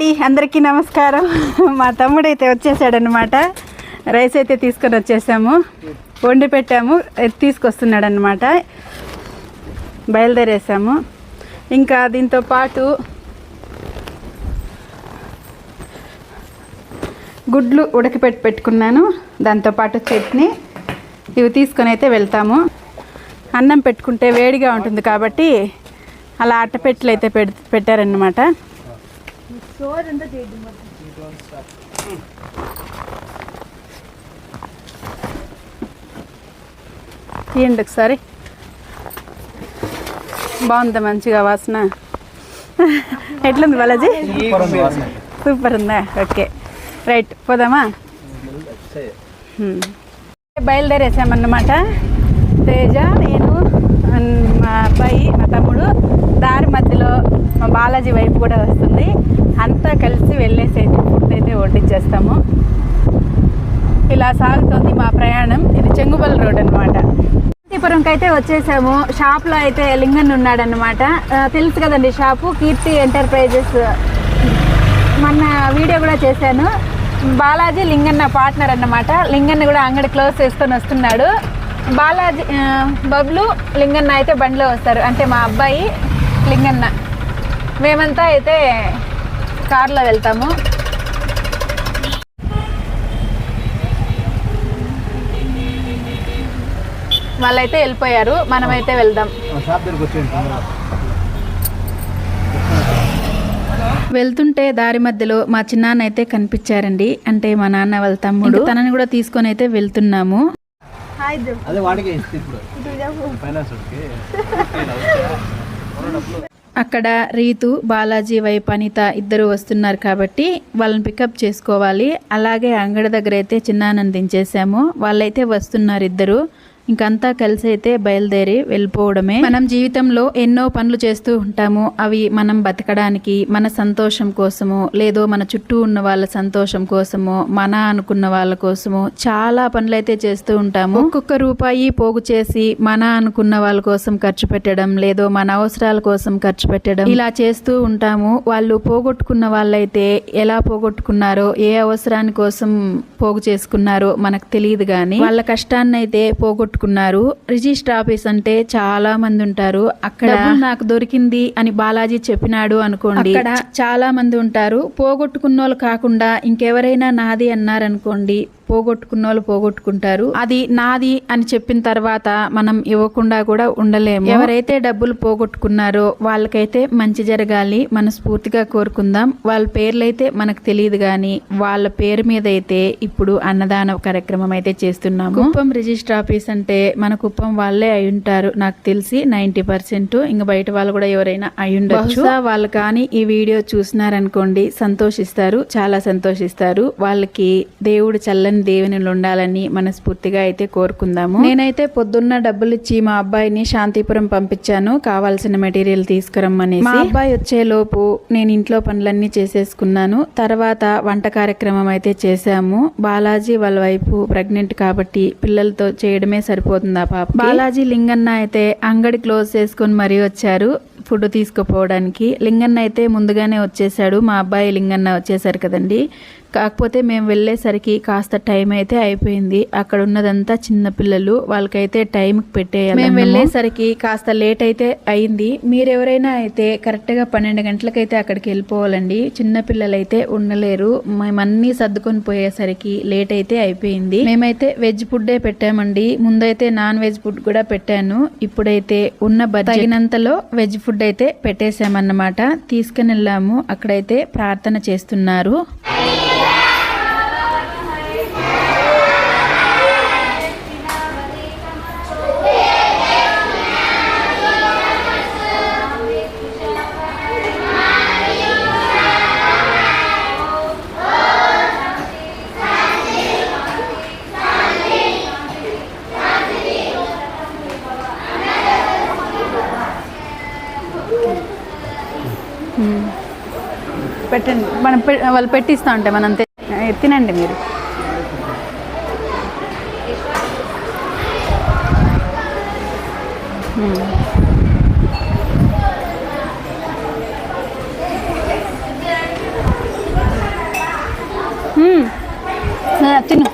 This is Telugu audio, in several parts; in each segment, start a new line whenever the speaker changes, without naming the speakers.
అండి అందరికీ నమస్కారం. మా తమ్ముడు అయితే వచ్చేసాడనమాట రైస్ అయితే తీసుకొని వచ్చేసాము. వండి పెట్టాము తీసుకొస్తున్నాడనమాట తీసుకొస్తున్నాడు అనమాట బయలుదేరేసాము. ఇంకా దీంతో పాటు గుడ్లు ఉడకపెట్టి పెట్టుకున్నాను. దాంతోపాటు చట్నీ. ఇవి తీసుకొని అయితే వెళ్తాము. అన్నం పెట్టుకుంటే వేడిగా ఉంటుంది కాబట్టి అలా అట్టపెట్టెలు అయితే పెట్ పెట్టారనమాట తీయండి ఒకసారి? బాగుందా మంచిగా వాసన. ఎట్లుంది బాలాజీ? సూపర్ ఉందా ఓకే. రైట్ పోదామా? హ్మ్. బయలుదేరేసామన్నమాట. తేజ నేను మా అబ్బాయి మా తమ్ముడు దారి మధ్యలో మా బాలాజీ వైపు కూడా వస్తుంది. అంతా కలిసి వెళ్ళేసి ఫుడ్ అయితే వడ్డించేస్తాము. ఇలా సాగుతుంది మా ప్రయాణం. ఇది చెంగుబల్ రోడ్ అనమాట కాంతిపురంకి అయితే వచ్చేసాము. షాప్లో అయితే లింగన్ ఉన్నాడనమాట తెలుసు కదండి షాపు. కీర్తి ఎంటర్ప్రైజెస్. మొన్న వీడియో కూడా చేశాను. బాలాజీ లింగన్న పార్ట్నర్ అన్నమాట. లింగన్న కూడా అంగడి క్లోజ్ చేసుకొని వస్తున్నాడు. బాలాజీ బబ్లు లింగన్న అయితే బండిలో వస్తారు. అంటే మా అబ్బాయి లింగన్న. మేమంతా అయితే కార్లో వెళ్తాము. వాళ్ళైతే వెళ్ళిపోయారు. మనమైతే వెళ్దాం. వెళ్తుంటే దారి మధ్యలో మా చిన్నాన్న అయితే కనిపించారండి. అంటే మా నాన్న వాళ్ళ తమ్ముడు. తనని కూడా తీసుకొని అయితే వెళ్తున్నాము.
అదే వాడికే ఇస్తే ఇప్పుడు.
అక్కడ రీతు బాలాజీ వైపు అనిత ఇద్దరు వస్తున్నారు కాబట్టి వాళ్ళని పికప్ చేసుకోవాలి. అలాగే అంగడి దగ్గర అయితే చిన్నానందించేసాము వాళ్ళైతే వస్తున్నారు ఇద్దరు. ఇంకంతా కలిసి అయితే బయలుదేరి వెళ్ళిపోవడమే. మనం జీవితంలో ఎన్నో పనులు చేస్తూ ఉంటాము. అవి మనం బతకడానికి మన సంతోషం కోసము లేదో మన చుట్టూ ఉన్న వాళ్ళ సంతోషం కోసము మన అనుకున్న వాళ్ళ కోసము చాలా పనులు అయితే చేస్తూ ఉంటాము. ఒక్కొక్క రూపాయి పోగు చేసి మన అనుకున్న వాళ్ళ కోసం ఖర్చు పెట్టడం లేదో మన అవసరాల కోసం ఖర్చు పెట్టడం ఇలా చేస్తూ ఉంటాము. వాళ్ళు పోగొట్టుకున్న వాళ్ళైతే ఎలా పోగొట్టుకున్నారో ఏ అవసరాని కోసం పోగు చేసుకున్నారో మనకు తెలియదు కానీ వాళ్ళ కష్టాన్ని అయితే పోగొట్టుకున్నారు రిజిస్టర్ ఆఫీస్ అంటే చాలా మంది ఉంటారు అక్కడ "డబ్బులు నాకు దొరికింది అని బాలాజీ చెప్పినాడు అనుకోండి. చాలా మంది ఉంటారు పోగొట్టుకున్న వాళ్ళు కాకుండా ఇంకెవరైనా నాది అన్నారనుకోండి. పోగొట్టుకున్న వాళ్ళు పోగొట్టుకుంటారు. అది నాది అని చెప్పిన తర్వాత మనం ఇవ్వకుండా కూడా ఉండలేము. ఎవరైతే డబ్బులు పోగొట్టుకున్నారో వాళ్ళకైతే మంచి జరగాలి. మనస్ఫూర్తిగా కోరుకుందాం. వాళ్ళ పేర్లైతే మనకు తెలియదు కానీ వాళ్ళ పేరు మీద అయితే ఇప్పుడు అన్నదాన కార్యక్రమం అయితే చేస్తున్నాము. కుప్పం రిజిస్టర్ ఆఫీస్ అంటే మన కుప్పం వాళ్ళే అయి ఉంటారు. నాకు తెలిసి నైన్టీ పర్సెంట్. ఇంకా బయట వాళ్ళు కూడా ఎవరైనా అయి ఉండొచ్చు. వాళ్ళు కానీ ఈ వీడియో చూసినారనుకోండి సంతోషిస్తారు. చాలా సంతోషిస్తారు. వాళ్ళకి దేవుడు చల్లని దేవునిలో ఉండాలని మనస్ఫూర్తిగా అయితే కోరుకుందాము. నేనైతే పొద్దున్న డబ్బులు ఇచ్చి మా అబ్బాయిని శాంతిపురం పంపించాను. కావాల్సిన మెటీరియల్ తీసుకురమ్మని మా అబ్బాయి వచ్చే లోపు నేను ఇంట్లో పనులన్నీ చేసేసుకున్నాను. తర్వాత వంట కార్యక్రమం అయితే చేశాము. బాలాజీ వాళ్ళ వైపు ప్రెగ్నెంట్ కాబట్టి పిల్లలతో చేయడమే సరిపోతుంది ఆ పాప బాలాజీ లింగన్న అయితే అంగడి క్లోజ్ చేసుకొని మరీ వచ్చారు. ఫుడ్ తీసుకుపోవడానికి. లింగన్న అయితే ముందుగానే వచ్చేసాడు. మా అబ్బాయి లింగన్న వచ్చేసారు కదండి. కాకపోతే మేము వెళ్ళేసరికి కాస్త టైం అయితే అయిపోయింది. అక్కడ ఉన్నదంతా చిన్న పిల్లలు. వాళ్ళకైతే టైంకి పెట్టేయాలి మేము వెళ్ళేసరికి కాస్త లేట్ అయితే అయింది. మీరెవరైనా అయితే కరెక్ట్గా పన్నెండు గంటలకైతే అక్కడికి వెళ్ళిపోవాలండి. చిన్న పిల్లలు అయితే ఉండలేరు. మేమన్నీ సర్దుకొని పోయేసరికి లేట్ అయితే అయిపోయింది. మేమైతే వెజ్ ఫుడ్డే పెట్టామండి. ముందైతే నాన్ వెజ్ ఫుడ్ కూడా పెట్టాను. ఇప్పుడైతే ఉన్న బడ్జెట్ తగినంతలో వెజ్ ఫుడ్ అయితే పెట్టేశామన్నమాట. తీసుకుని వెళ్ళాము. అక్కడైతే ప్రార్థన చేస్తున్నారు. పెట్టండి. మనం పె- వాళ్ళు పెట్టిస్తూ ఉంటే మనం తె- తినండి మీరు. తిను.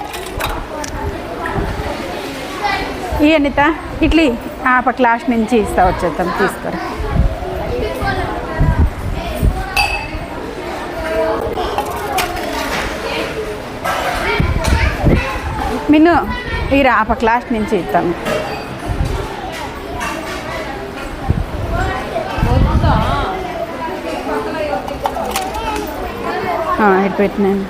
ఈ అనిత ఇడ్లీ. ఆ పక్క లాస్ట్ నుంచి ఇస్తా వచ్చేద్దాం. తీసుకురా. మిన్ను ఈరా ఆ క్లాస్ నుంచి ఇస్తాను ఇటు పెట్టినాను.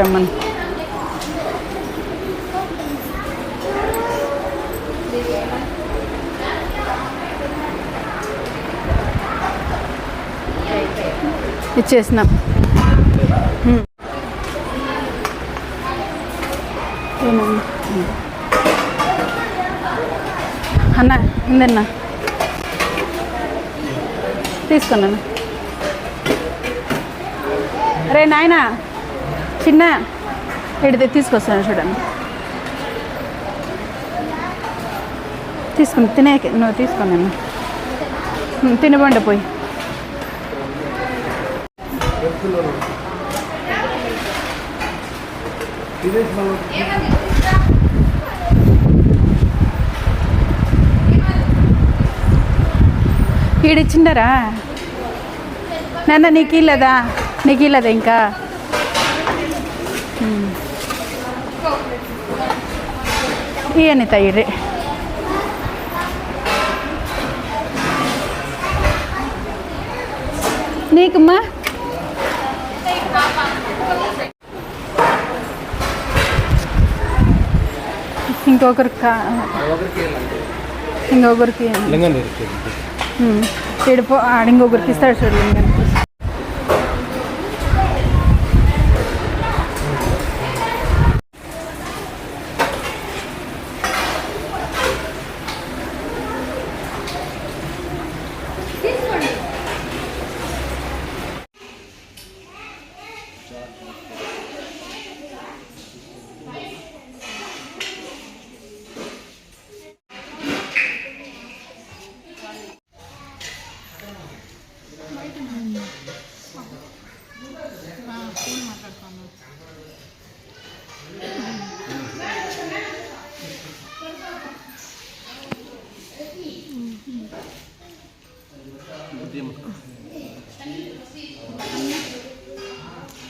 రమ్మని ఇచ్చేసినాం. అన్న ఉందన్న తీసుకున్నాను. రే నాయనా. చిన్న ఎడితే తీసుకొస్తాను చూడండి. తీసుకుని తినే నువ్వు తీసుకున్నాను తినబండి పోయి. ఈడిచ్చిండరా నాన్న నీకు ఇల్లదా నీకు ఇల్లదా ఇంకా? ఇవన్నీ తయ్యరే నీకమ్మా ఇంకొకరికి కా- ఇంకొకరికి ఉమ్. ఈడు పో ఆడ ఇంకొకరికి ఇస్తాడు చూడు లింగానికి.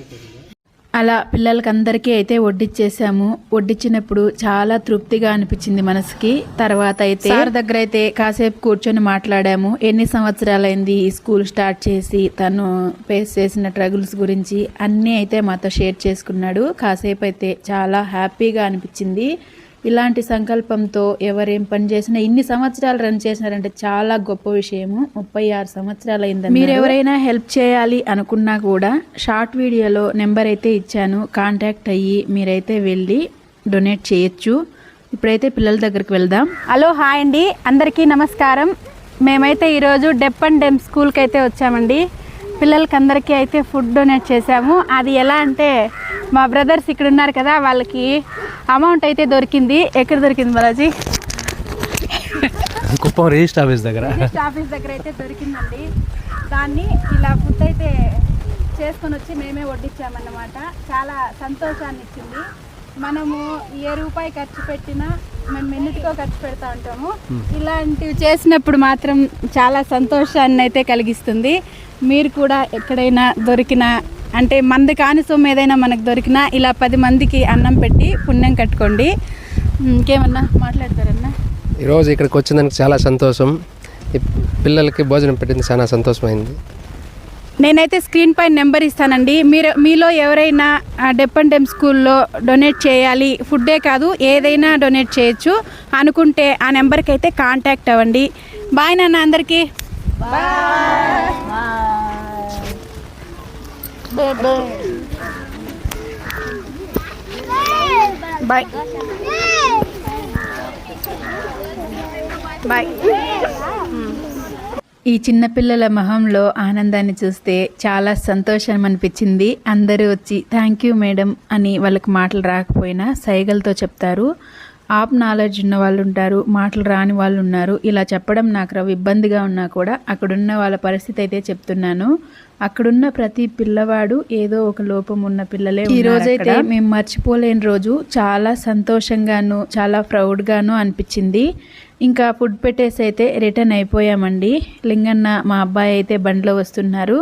Gracias.
అలా పిల్లలకి అందరికీ అయితే వడ్డిచ్చేసాము. వడ్డించినప్పుడు చాలా తృప్తిగా అనిపించింది మనసుకి. తర్వాత అయితే సార్ దగ్గర అయితే కాసేపు కూర్చొని మాట్లాడాము. ఎన్ని సంవత్సరాలైంది ఈ స్కూల్ స్టార్ట్ చేసి తను ఫేస్ చేసిన ట్రగుల్స్ గురించి అన్నీ అయితే మాతో షేర్ చేసుకున్నాడు. కాసేపు అయితే చాలా హ్యాపీగా అనిపించింది. ఇలాంటి సంకల్పంతో ఎవరేం పని చేసినా ఇన్ని సంవత్సరాలు రన్ చేసినారంటే చాలా గొప్ప విషయము. ముప్పై ఆరు సంవత్సరాలు అయింది మీరు ఎవరైనా హెల్ప్ చేయాలి అనుకున్నా కూడా షార్ట్ వీడియోలో నెంబర్ అయితే ఇచ్చాను. కాంటాక్ట్ అయ్యి మీరైతే వెళ్ళి డొనేట్ చేయొచ్చు. ఇప్పుడైతే పిల్లల దగ్గరికి వెళ్దాం. హలో హాయ్ అండి. అందరికీ నమస్కారం. మేమైతే ఈరోజు డెప్ అండ్ డెమ్ స్కూల్కి అయితే వచ్చామండి. పిల్లలకి అందరికీ అయితే ఫుడ్ డొనేట్ చేశాము. అది ఎలా అంటే మా బ్రదర్స్ ఇక్కడ ఉన్నారు కదా వాళ్ళకి అమౌంట్ అయితే దొరికింది. ఎక్కడ దొరికింది బాలాజీ?
కుప్పం రిజిస్టర్ ఆఫీస్ దగ్గర.
రిజిస్టర్ ఆఫీస్ దగ్గర అయితే దొరికిందండి. దాన్ని ఇలా ఫుడ్ అయితే చేసుకొని వచ్చి మేమే వడ్డించామన్నమాట. చాలా సంతోషాన్ని ఇచ్చింది. మనము ఏ రూపాయి ఖర్చు పెట్టినా మేము ఎన్నిటికో ఖర్చు పెడతా ఉంటాము. ఇలాంటివి చేసినప్పుడు మాత్రం చాలా సంతోషాన్ని అయితే కలిగిస్తుంది. మీరు కూడా ఎక్కడైనా దొరికిన అంటే మంది కాని సొమ్ము ఏదైనా మనకు దొరికినా ఇలా పది మందికి అన్నం పెట్టి పుణ్యం కట్టుకోండి. ఇంకేమన్నా మాట్లాడతారన్నా?
ఈరోజు ఇక్కడికి వచ్చినందుకు చాలా సంతోషం. పిల్లలకి భోజనం పెట్టింది చాలా సంతోషమైంది.
నేనైతే స్క్రీన్ పైన నెంబర్ ఇస్తానండి. మీరు మీలో ఎవరైనా డెప్ అండ్ డెమ్ స్కూల్లో డొనేట్ చేయాలి ఫుడ్డే కాదు ఏదైనా డొనేట్ చేయొచ్చు. అనుకుంటే ఆ నెంబర్కి అయితే కాంటాక్ట్ అవ్వండి. బాయ్ నాన్న అందరికీ. బాయ్. బాయ్ ఈ చిన్నపిల్లల మొహంలో ఆనందాన్ని చూస్తే చాలా సంతోషం అనిపించింది. అందరూ వచ్చి థ్యాంక్ యూ మేడం అని వాళ్ళకి మాటలు రాకపోయినా సైగలతో చెప్తారు. ఆప్ నాలెడ్జ్ ఉన్న వాళ్ళు ఉంటారు మాటలు రాని వాళ్ళు ఉన్నారు ఇలా చెప్పడం నాకు ఇబ్బందిగా ఉన్నా కూడా అక్కడున్న వాళ్ళ పరిస్థితి అయితే చెప్తున్నాను. అక్కడున్న ప్రతి పిల్లవాడు ఏదో ఒక లోపం ఉన్న పిల్లలే ఈ రోజైతే మేము మర్చిపోలేని రోజు చాలా సంతోషంగాను చాలా ప్రౌడ్గాను అనిపించింది. ఇంకా ఫుడ్ పెట్టేసి అయితే రిటర్న్ అయిపోయామండి. లింగన్న మా అబ్బాయి అయితే బండిలో వస్తున్నారు.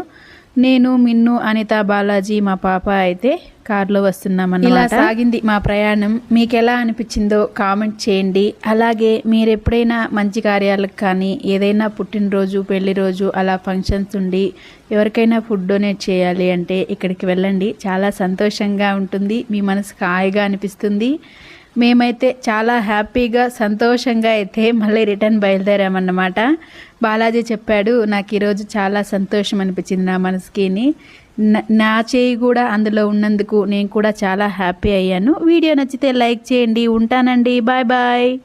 నేను మిన్ను అనిత బాలాజీ మా పాప అయితే కార్లో వస్తున్నామన్నమాట. ఇలా సాగింది మా ప్రయాణం. మీకు ఎలా అనిపించిందో కామెంట్ చేయండి. అలాగే మీరు ఎప్పుడైనా మంచి కార్యాలకు కానీ ఏదైనా పుట్టినరోజు పెళ్ళి రోజు అలా ఫంక్షన్స్ ఉండి ఎవరికైనా ఫుడ్ డొనేట్ చేయాలి అంటే ఇక్కడికి వెళ్ళండి. చాలా సంతోషంగా ఉంటుంది. మీ మనసుకు హాయిగా అనిపిస్తుంది. మేమైతే చాలా హ్యాపీగా సంతోషంగా అయితే మళ్ళీ రిటర్న్ బయలుదేరామన్నమాట. బాలాజీ చెప్పాడు నాకు ఈరోజు చాలా సంతోషం అనిపించింది నా మనసుకిని నా- నా చేయి కూడా అందులో ఉన్నందుకు నేను కూడా చాలా హ్యాపీ అయ్యాను. వీడియో నచ్చితే లైక్ చేయండి. ఉంటానండి. Bye bye.